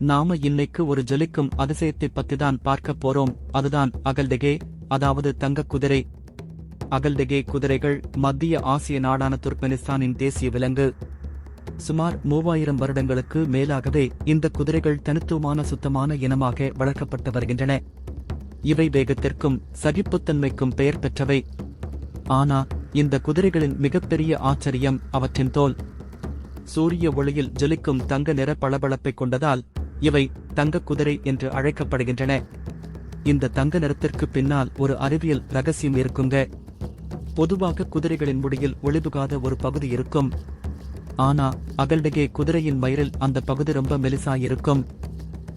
நாம இன்னைக்கு ஒரு ஜொலிக்கும் அதிசயத்தை பத்தி தான் பார்க்க போறோம். அதுதான் அகல்டெகே அதாவது தங்கக் குதிரை. அகல்டெகே குதிரைகள் மத்திய ஆசிய நாடான துர்க்மெனிஸ்தானின் தேசிய விலங்கு. சுமார் மூவாயிரம் வருடங்களுக்கு மேலாகவே இந்த குதிரைகள் தனித்துவமான சுத்தமான இனமாக வளர்க்கப்பட்டு வருகின்றன. இவை வேகத்திற்கும் சகிப்புத்தன்மைக்கும் பெயர் பெற்றவை. ஆனா இந்த குதிரைகளின் மிகப்பெரிய ஆச்சரியம் அவற்றின் தோல். சூரிய ஒளியில் ஜொலிக்கும் தங்க நிற பளபளப்பை கொண்டதால் இவை தங்க குதிரை என்று அழைக்கப்படுகின்றன. இந்த தங்க நிறத்திற்கு பின்னால் ஒரு அறிவியல் ரகசியம் இருக்குங்க. பொதுவாக குதிரைகளின் முடியில் ஒளிபுகாத ஒரு பகுதி இருக்கும். ஆனா அகல்டகே குதிரையின் வயிறில் அந்த பகுதி ரொம்ப மெலிசாயிருக்கும்.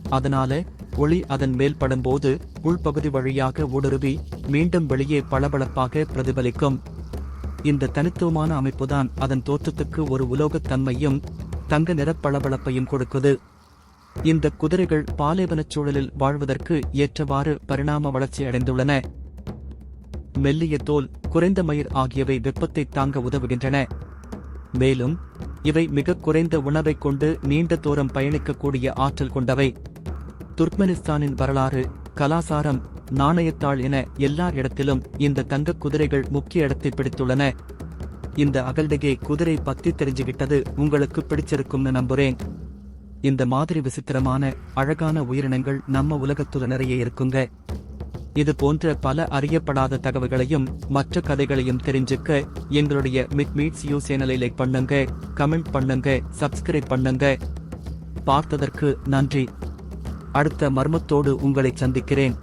அதனால ஒளி அதன் மேல் படும்போது உள்பகுதி வழியாக ஊடுருவி மீண்டும் வெளியே பளபளப்பாக பிரதிபலிக்கும். இந்த தனித்துவமான அமைப்புதான் அதன் தோற்றத்துக்கு ஒரு உலோகத் தன்மையும் தங்க நிற பளபளப்பையும் கொடுக்குது. இந்த குதிரைகள் பாலைவனச் சூழலில் வாழ்வதற்கு ஏற்றவாறு பரிணாம வளர்ச்சி அடைந்துள்ளன. மெல்லிய தோல் குறைந்த மயிர் ஆகியவை வெப்பத்தை தாங்க உதவுகின்றன. மேலும் இவை மிக குறைந்த உணவைக் கொண்டு நீண்ட தூரம் பயணிக்கக்கூடிய ஆற்றல் கொண்டவை. துர்க்மெனிஸ்தானின் வரலாறு கலாசாரம் நாணயத்தாள் என எல்லா இடத்திலும் இந்த தங்கக் குதிரைகள் முக்கிய இடத்தை பிடித்துள்ளன. இந்த அகல்டகே குதிரை பத்தி தெரிஞ்சுகிட்டது உங்களுக்கு பிடிச்சிருக்கும்னு நம்புறேன். இந்த மாதிரி விசித்திரமான அழகான உயிரினங்கள் நம்ம உலகத்துல நிறைய இருக்குங்க. இது போன்ற பல அறியப்படாத தகவல்களையும் மற்ற கதைகளையும் தெரிஞ்சுக்க எங்களுடைய மிட் மீட்ஸ் யூ சேனலை லைக் பண்ணுங்க கமெண்ட் பண்ணுங்க சப்ஸ்கிரைப் பண்ணுங்க. பார்த்ததற்கு நன்றி. அடுத்த மர்மத்தோடு உங்களை சந்திக்கிறேன்.